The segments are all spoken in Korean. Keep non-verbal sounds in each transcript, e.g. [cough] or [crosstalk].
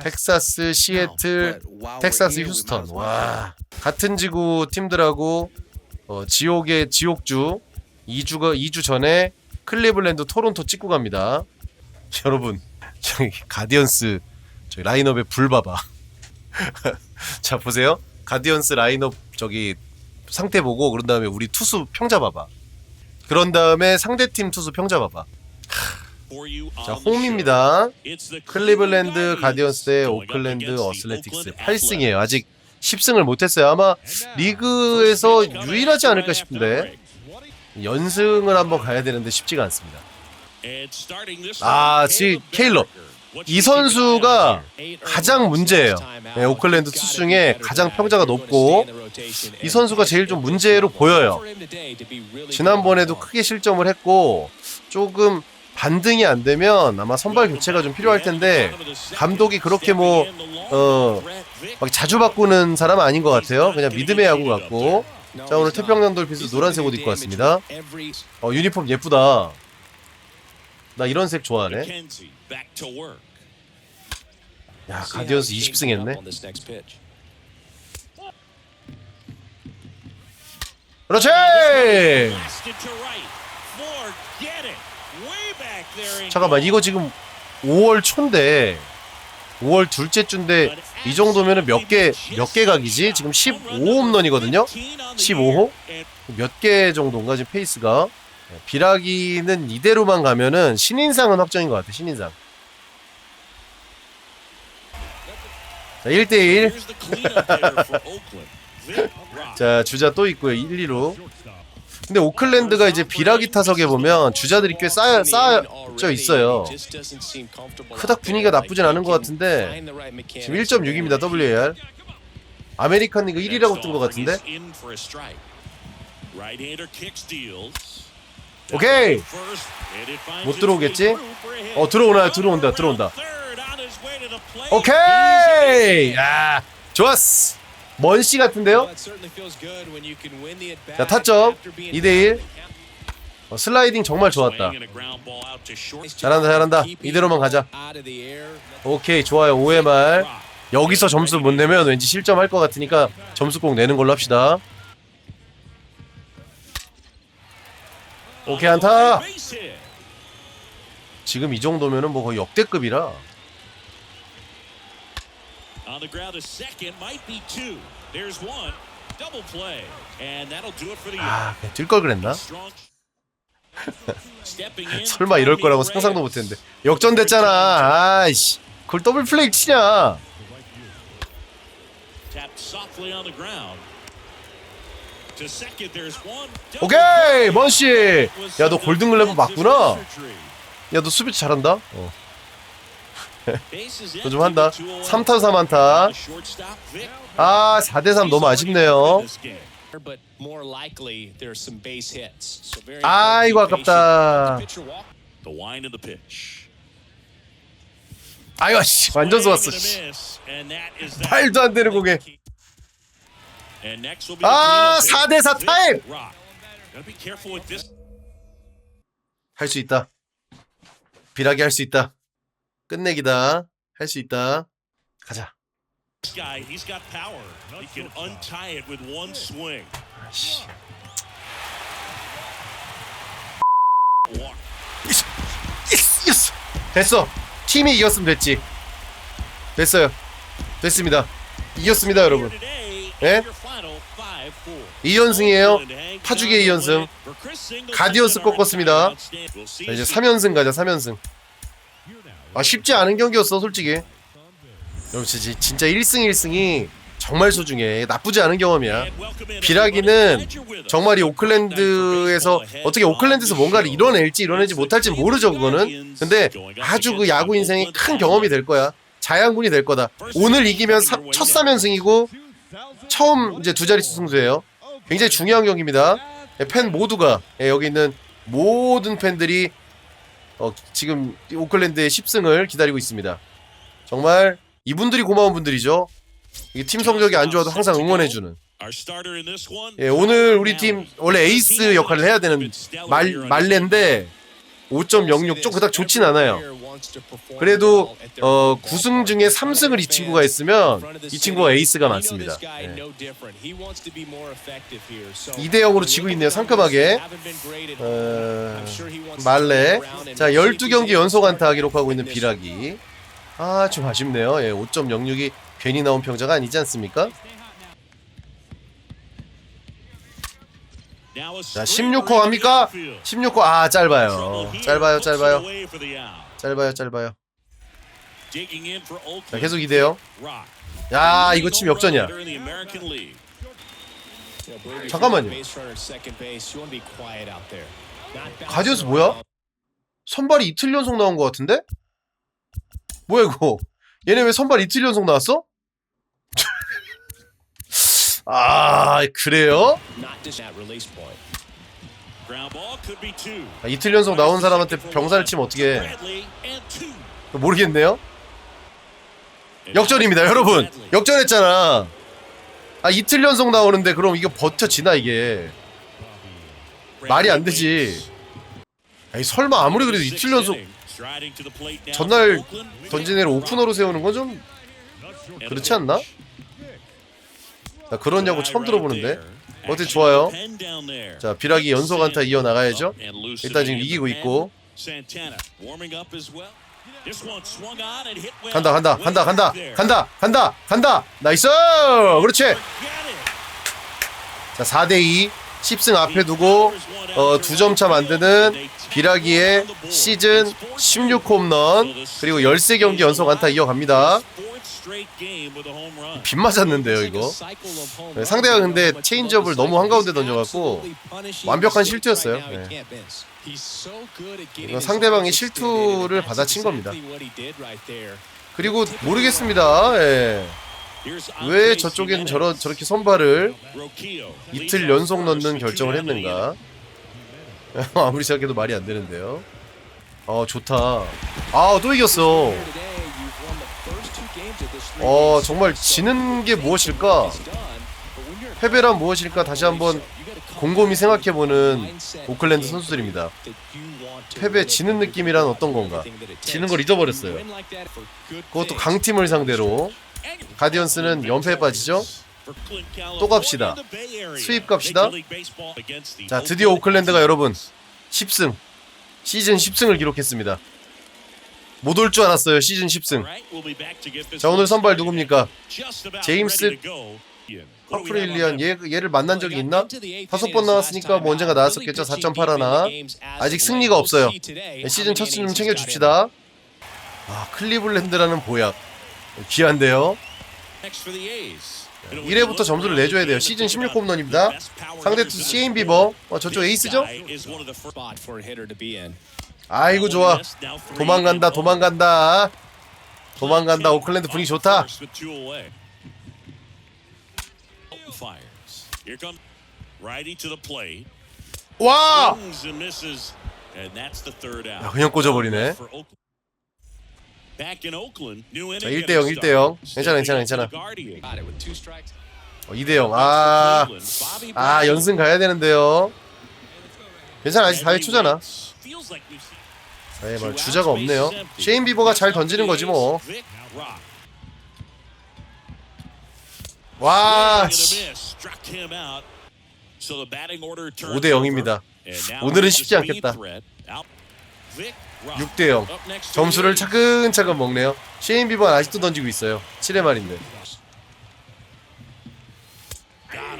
텍사스, 시애틀, 텍사스, 휴스턴. 와 같은 지구 팀들하고 어, 지옥의 지옥주 2주가 2주 전에 클리블랜드, 토론토 찍고 갑니다. [laughs] 여러분 저기 가디언스 저기 라인업에 불 봐봐. [laughs] 자 보세요. 가디언스 라인업 저기 상태 보고 그런 다음에 우리 투수 평자 봐봐. 그런 다음에 상대 팀 투수 평자 봐봐. 자 홈입니다. 클리블랜드 가디언스 대 오클랜드 어슬레틱스 8승이에요. 아직 10승을 못했어요. 아마 리그에서 유일하지 않을까 싶은데 연승을 한번 가야 되는데 쉽지가 않습니다. 아, 지 케일러. 이 선수가 가장 문제예요. 네, 오클랜드 투수 중에 가장 평자가 높고 이 선수가 제일 좀 문제로 보여요. 지난번에도 크게 실점을 했고 조금 반등이 안 되면 아마 선발 교체가 좀 필요할 텐데 감독이 그렇게 뭐 어, 막 자주 바꾸는 사람 은 아닌 것 같아요. 그냥 믿음의 야구 같고 자 오늘 태평양 돌피스 노란색 옷 입고 왔습니다. 어 유니폼 예쁘다. 나 이런 색 좋아하네. 야 가디언스 20승 했네. 그렇지. 잠깐만 이거 지금 5월 초인데 5월 둘째 주인데 이 정도면은 몇 개 몇 개 각이지? 지금 15홈런이거든요. 15호? 몇 개 정도인가 지금 페이스가? 네, 비라기는 이대로만 가면은 신인상은 확정인 것 같아 신인상. 자 1대1 [laughs] 자 주자 또 있고요 1, 2루 근데 오클랜드가 이제 비라기 타석에 보면 주자들이 꽤 쌓여, 쌓여져 있어요. 그닥 분위기가 나쁘진 않은 것 같은데 지금 1.6입니다 WAR 아메리칸 리그 1위라고 뜬 것 같은데? 오케이! 못 들어오겠지? 어 들어오나요? 들어온다 들어온다. 오케이! 야 좋았어 먼씨 같은데요? 자 타점 2대1 어, 슬라이딩 정말 좋았다. 잘한다 잘한다. 이대로만 가자. 오케이 좋아요. 5회 말. 여기서 점수 못 내면 왠지 실점할 것 같으니까 점수 꼭 내는 걸로 합시다. 오케이 안타. 지금 이 정도면은 뭐 거의 역대급이라 On the ground, a second might be two. There's one. Double play. And that'll do it for the 아 뛸걸 그랬나? strong. Stepping in 설마 이럴 거라고 상상도 못 했는데 역전됐잖아 아이씨 그걸 더블 플레이 치냐 tapped softly on the ground. To second, there's one. 오케이 먼씨 야 너 골든 글래브 맞구나 야 너 수비 잘한다 어. 너좀 너좀 한다 3타 3안타 아 4대3 너무 아쉽네요 아이고 아깝다. 아유 씨 완전 좋았어 씨. 말도 안 되는 공에. 아 4대4 타임 할 수 있다 비라기 할 수 있다 끝내기다. 할 수 있다. 가자. Guy, he's got power. He can untie it with one swing. 아이씨. Walk. 예스, 예스. 됐어. 팀이 이겼으면 됐지. 됐어요. 됐습니다. 이겼습니다 여러분. 예? 2연승이에요. 파주계 2연승. 가디언스 꺾었습니다. 자, 이제 3연승 가자 3연승 아 쉽지 않은 경기였어 솔직히. 여러분 진짜, 진짜 1승 1승이 정말 소중해. 나쁘지 않은 경험이야. 비라기는 정말 이 오클랜드에서 어떻게 오클랜드에서 뭔가를 이뤄낼지 이뤄내지 못할지 모르죠 그거는. 근데 아주 그 야구 인생이 큰 경험이 될 거야. 자양분이 될 거다. 오늘 이기면 사, 첫 3연승이고 처음 이제 두 자릿수 승수예요. 굉장히 중요한 경기입니다. 예, 팬 모두가 예, 여기 있는 모든 팬들이 어, 지금 오클랜드의 10승을 기다리고 있습니다. 정말 이분들이 고마운 분들이죠. 팀 성적이 안 좋아도 항상 응원해주는. 예, 오늘 우리 팀 원래 에이스 역할을 해야 되는 말 말레인데 5.06 좀 그닥 좋진 않아요. 그래도 어 9승 중에 3승을 이 친구가 했으면 이 친구가 에이스가 맞습니다. 네. 2대 0으로 지고 있네요. 상큼하게. 어, 말레. 자, 12경기 연속 안타 기록하고 있는 비라기. 아, 좀 아쉽네요. 예, 5.06이 괜히 나온 평자가 아니지 않습니까? 자, 16호 합니까? 16호 아, 짧아요. 짧아요, 짧아요. 짧아요, 짧아요. 자, 계속 2대 0. 야, 이거 치면 역전이야. 잠깐만요. 가디언스 뭐야? 선발이 이틀 연속 나온 것 같은데? 뭐야 이거? 얘네 왜 선발 이틀 연속 나왔어? 아 그래요? 아, 이틀 연속 나온 사람한테 병사를 치면 어떻게 해? 모르겠네요. 역전입니다, 여러분. 역전했잖아. 아 이틀 연속 나오는데 그럼 이게 버텨지나 이게? 말이 안 되지. 에이 설마 아무리 그래도 이틀 연속 전날 던진 애를 오프너로 세우는 건 좀 그렇지 않나? 나 그런 야구 처음 들어보는데. 어때 좋아요? 자 비락이 연속 안타 이어 나가야죠. 일단 지금 이기고 있고. 간다 간다 간다 간다 간다 간다 간다. 나이스! 그렇지. 자 4대2 10승 앞에 두고 어, 두점차 만드는 비라기의 시즌 16홈런 그리고 13경기 연속 안타 이어갑니다 빗 맞았는데요 이거. 네, 상대가 근데 체인지업을 너무 한가운데 던져갖고 완벽한 실투였어요. 네. 이거 상대방이 실투를 받아친 겁니다. 그리고 모르겠습니다. 예. 왜 저쪽에는 저런 저렇게 선발을 이틀 연속 넣는 결정을 했는가? [laughs] 아무리 생각해도 말이 안 되는데요. 어 좋다. 아 또 이겼어. 어 정말 지는 게 무엇일까? 패배란 무엇일까? 다시 한번 곰곰이 생각해보는 오클랜드 선수들입니다. 패배 지는 느낌이란 어떤 건가? 지는 걸 잊어버렸어요. 그것도 강팀을 상대로 가디언스는 연패에 빠지죠. 또 갑시다. 수입 갑시다. 자 드디어 오클랜드가 여러분 10승 시즌 10승을 기록했습니다. 못 올 줄 알았어요 시즌 10승. 자 오늘 선발 누굽니까? 제임스 파프레일리안 얘, 얘를 만난 적이 있나? 다섯 번 나왔으니까 뭐 언젠가 나왔었겠죠? 4.8 하나. 아직 승리가 없어요. 네, 시즌 첫승좀 챙겨줍시다. 아 클리블랜드라는 보약. 귀한데요. 1회부터 점수를 내줘야 돼요. 시즌 16홈런입니다. 상대 투수 시인 비버. 어, 저쪽 에이스죠? 아이고 좋아 도망간다 도망간다 도망간다 오클랜드 분위기 좋다. 와! 야, 그냥 꽂아버리네. 자, inning 1대 0, 1대 0. 괜찮아, 괜찮아, 괜찮아. 어, 2대0 아, 아 연승 가야 되는데요 괜찮아 아직 4회 초잖아 4회 말 주자가 없네요. 쉐인 비버가 잘 던지는 거지 뭐. 와, 씨. 5대 0입니다. 오늘은 쉽지 않겠다. 6대 0 점수를 차근차근 먹네요. 쉐인 비버는 아직도 던지고 있어요. 7회 말인데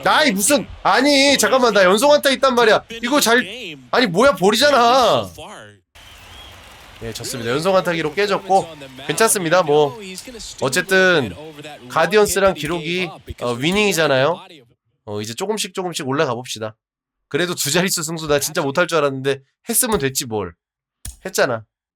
나이 무슨 아니 잠깐만 나 연속 안타 있단 말이야. 이거 잘 아니 뭐야 볼이잖아. 예 좋습니다. 연속 안타 기록 깨졌고 괜찮습니다 뭐. 어쨌든 가디언스랑 기록이 어, 위닝이잖아요. 어 이제 조금씩 조금씩 올라가 봅시다. 그래도 두 자릿수 승수 나 진짜 못할 줄 알았는데 했으면 됐지 뭘. 했잖아